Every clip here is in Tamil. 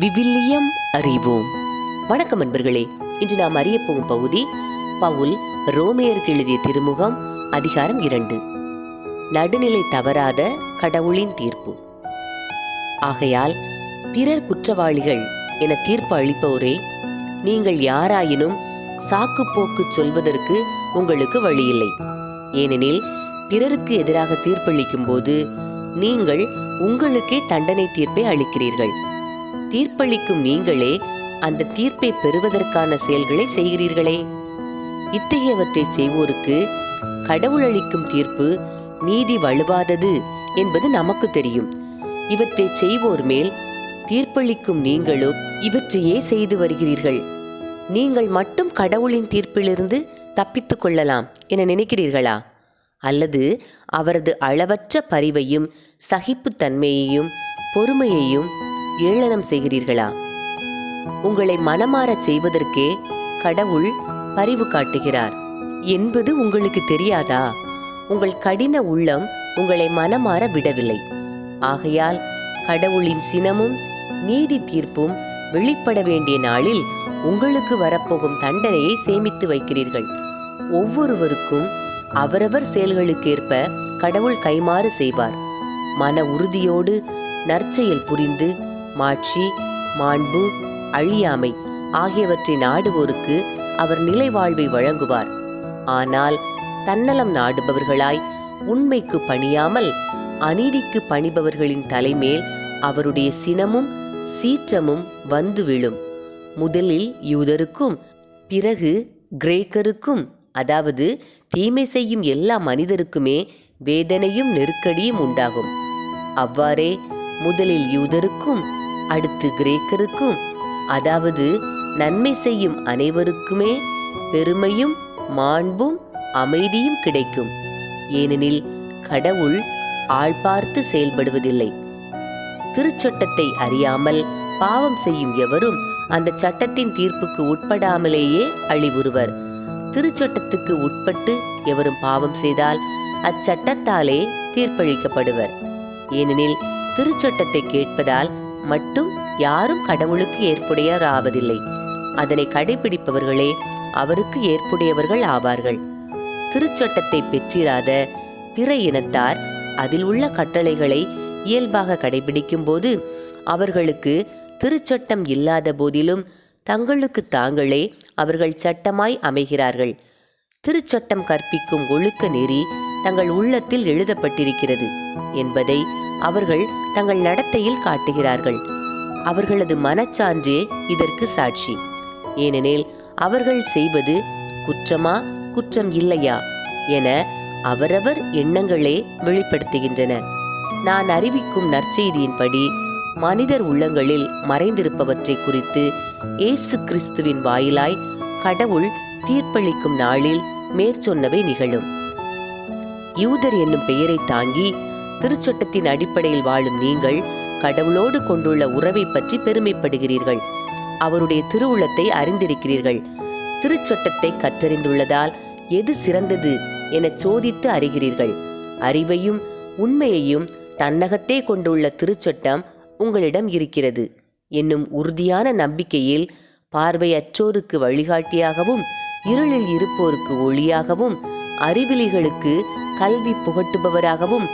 விவிலியம் அறிவோம். வணக்கம் நண்பர்களே. இன்று நாம் அறிய போகும் பகுதி பவுல் ரோமேயருக்கு எழுதிய திருமுகம் அதிகாரம் இரண்டு. நடுநிலை தவறாத கடவுளின் தீர்ப்பு. ஆகையால் பிறர் குற்றவாளிகள் என தீர்ப்பு அளிப்பவரே நீங்கள் யாராயினும் சாக்குப்போக்கு சொல்வதற்கு உங்களுக்கு வழியில்லை. ஏனெனில் பிறருக்கு எதிராக தீர்ப்பளிக்கும் போது நீங்கள் உங்களுக்கே தண்டனை தீர்ப்பை அளிக்கிறீர்கள். தீர்ப்பளிக்கும் நீங்களே அந்த தீர்ப்பை பெறுவதற்கான செயல்களை செய்கிறீர்களே. இத்தகையவற்றை செய்வோருக்கு கடவுள் அளிக்கும் தீர்ப்பு நீதி வலுவாதது என்பது நமக்கு தெரியும். இவற்றை செய்வோர் மேல் தீர்ப்பளிக்கும் நீங்களும் இவற்றையே செய்து வருகிறீர்கள். நீங்கள் மட்டும் கடவுளின் தீர்ப்பிலிருந்து தப்பித்துக் கொள்ளலாம் என நினைக்கிறீர்களா? அல்லது அவரது அளவற்ற பரிவையும் சகிப்புத்தன்மையையும் பொறுமையையும் ஏளனம் செய்கிறீர்களா? உங்களை மனமாறச் செய்வதற்கே கடவுள் பரிவு காட்டுகிறார். என்பது உங்களுக்கு தெரியாதா? உங்கள் கடின உள்ளம் உங்களை மனமாற விடவில்லை. ஆகையால் கடவுளின் சினமும் நீதி தீர்ப்பும் வெளிப்பட வேண்டிய நாளில் உங்களுக்கு வரப்போகும் தண்டனையை சேமித்து வைக்கிறீர்கள். ஒவ்வொருவருக்கும் அவரவர் செயல்களுக்கேற்ப கடவுள் கைமாறு செய்வார். மன உறுதியோடு நற்செயல் புரிந்து மாட்சி மாண்பு அழியாமை ஆகியவற்றை நாடுவோருக்கு அவர் நிலை வாழ்வை வழங்குவார். ஆனால் தன்னலம் நாடுபவர்களாய் உண்மைக்கு பணியாமல் அநீதிக்கு பணிபவர்களின் தலைமேல் அவருடைய சினமும் சீற்றமும் வந்து விழும். முதலில் யூதருக்கும் பிறகு கிரேக்கருக்கும் அதாவது தீமை செய்யும் எல்லா மனிதருக்குமே வேதனையும் நெருக்கடியும் உண்டாகும். அவ்வாறே முதலில் யூதருக்கும் அடுத்து கிரேக்கருக்கும் அதாவது நன்மை செய்யும் அனைவருக்குமே பெருமையும் மாண்பும் அமைதியும் கிடைக்கும். ஏனெனில் கடவுள் ஆள் பார்த்து செயல்படுவதில்லை. திருச்சட்டத்தை அறியாமல் பாவம் செய்யும் எவரும் அந்த சட்டத்தின் தீர்ப்புக்கு உட்படாமலேயே அழிவுறுவர். திருச்சட்டத்துக்கு உட்பட்டு எவரும் பாவம் செய்தால் அச்சட்டத்தாலே தீர்ப்பளிக்கப்படுவர். ஏனெனில் திருச்சட்டத்தை கேட்பதால் மட்டும் யாரும் கடவுளுக்கு ஏற்புடையராவதில்லை. அதனை கடைபிடிப்பவர்களே அவருக்கு ஏற்புடையவர்கள் ஆவார்கள். திருச்சட்டத்தை பெற்றிராத பிற இனத்தார் அதில் உள்ள கட்டளைகளை இயல்பாக கடைபிடிக்கும் போது அவர்களுக்கு திருச்சட்டம் இல்லாத போதிலும் தங்களுக்கு தாங்களே அவர்கள் சட்டமாய் அமைகிறார்கள். திருச்சட்டம் கற்பிக்கும் ஒழுக்க நெறி தங்கள் உள்ளத்தில் எழுதப்பட்டிருக்கிறது என்பதை அவர்கள் தங்கள் நடத்தையில் காட்டுகிறார்கள். அவர்களது மனச்சான்றே இதற்கு சாட்சி. ஏனெனில் அவர்கள் செய்வது குற்றமா குற்றம் இல்லையா என அவரவர் எண்ணங்களே வெளிப்படுத்துகின்றன. நான் அறிவிக்கும் நற்செய்தியின்படி மனிதர் உள்ளங்களில் மறைந்திருப்பவற்றை குறித்து இயேசு கிறிஸ்துவின் வாயிலாய் கடவுள் தீர்ப்பளிக்கும் நாளில் மேற்சொன்னவை நிகழும். யூதர் என்னும் பெயரை தாங்கி திருச்சட்டத்தின் அடிப்படையில் வாழும் நீங்கள் கடவுளோடு கொண்டுள்ள உறவை பற்றி பெருமைப்படுகிறீர்கள். அவருடைய திருவுளத்தை அறிந்திருக்கிறீர்கள். திருச்சட்டத்தை கற்றறிந்துள்ளதால் எது சிறந்தது என சோதித்து அறிகிறீர்கள். அறிவையும் உண்மையையும் தன்னகத்தே கொண்டுள்ள திருச்சட்டம் உங்களிடம் இருக்கிறது. என்னும் உறுதியான நம்பிக்கையில் பார்வையற்றோருக்கு வழிகாட்டியாகவும் இருளில் இருப்போருக்கு ஒளியாகவும் அறிவிலிகளுக்கு கல்வி புகட்டுபவராகவும்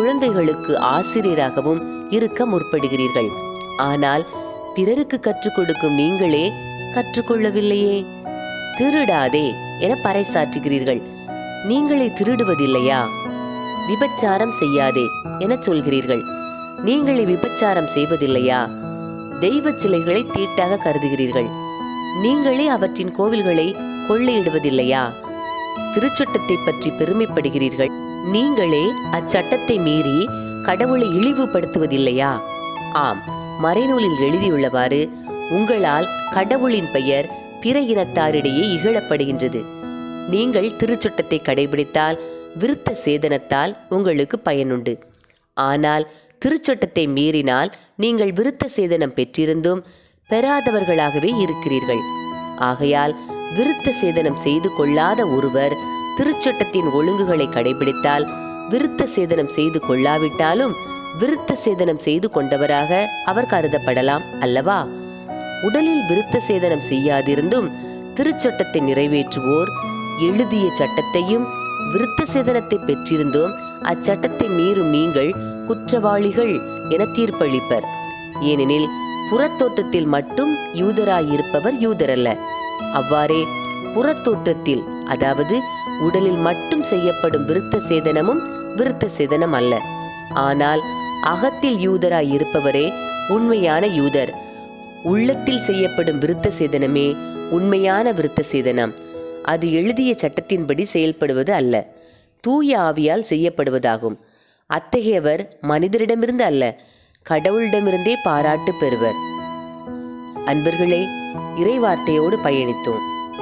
குழந்தைகளுக்கு ஆசிரியராகவும் இருக்க முற்படுகிறீர்கள். ஆனால் பிறருக்கு கற்றுக் கொடுக்கும் நீங்களே கற்றுக்கொள்ளவில்லையே. திருடாதே என பறைசாற்றுகிறீர்கள். நீங்களே திருடுவதில்லையா? விபச்சாரம் செய்யாதே என சொல்கிறீர்கள். நீங்களே விபச்சாரம் செய்வதில்லையா? தெய்வ சிலைகளை தீட்டாக கருதுகிறீர்கள். நீங்களே அவற்றின் கோவில்களை கொள்ளையிடுவதில்லையா? திருச்சட்டத்தை பற்றி பெருமைப்படுகிறீர்கள். நீங்களே அச்சட்டத்தை மீறி கடவுளை இழிவுபடுத்துவதில்லையா? ஆம் மறைநூலில் எழுதியுள்ளவாறு உங்களால் கடவுளின் பெயர் பிற இனத்தாரிடையே இகழப்படுகின்றது. நீங்கள் திருச்சட்டத்தை கடைபிடித்தால் விருத்த சேதனத்தால் உங்களுக்கு பயனுண்டு. ஆனால் திருச்சட்டத்தை மீறினால் நீங்கள் விருத்த சேதனம் பெற்றிருந்தும் பெறாதவர்களாகவே இருக்கிறீர்கள். ஆகையால் விருத்த சேதனம் செய்து கொள்ளாத ஒருவர் திருச்சட்டத்தின் ஒழுங்குகளை கடைபிடித்தால் விருத்த சேதனம் செய்து கொள்ளாவிட்டாலும் விருத்த சேதனம் செய்து கொண்டவராக அவர் கருதப்படலாம் அல்லவா? உடலில் விருத்த சேதனம் செய்யாதிருந்தும் திருச்சட்டத்தை நிறைவேற்றுவோர் எழுதிய சட்டத்தையும் விருத்த சேதனத்தை பெற்றிருந்தும் அச்சட்டத்தை மீறும் நீங்கள் குற்றவாளிகள் என தீர்ப்பளிப்பர். ஏனெனில் புறத்தோட்டத்தில் மட்டும் யூதராயிருப்பவர் யூதரல்ல. அவ்வாறே புறத்தோற்றத்தில் அதாவது உடலில் மட்டும் செய்யப்படும் விருத்த சேதனமும் விருத்த சேதனம் அல்ல. ஆனால் அகத்தில் யூதராய் இருப்பவரே உண்மையான யூதர். உள்ளத்தில் செய்யப்படும் விருத்த சேதனமே உண்மையான விருத்த சேதனம். அது எழுதிய சட்டத்தின்படி செயல்படுவது அல்ல தூய ஆவியால் செய்யப்படுவதாகும். அத்தகையவர் மனிதரிடமிருந்து அல்ல கடவுளிடமிருந்தே பாராட்டு பெறுவர். அன்பர்களே இறைவார்த்தையோடு பயணித்தோம்.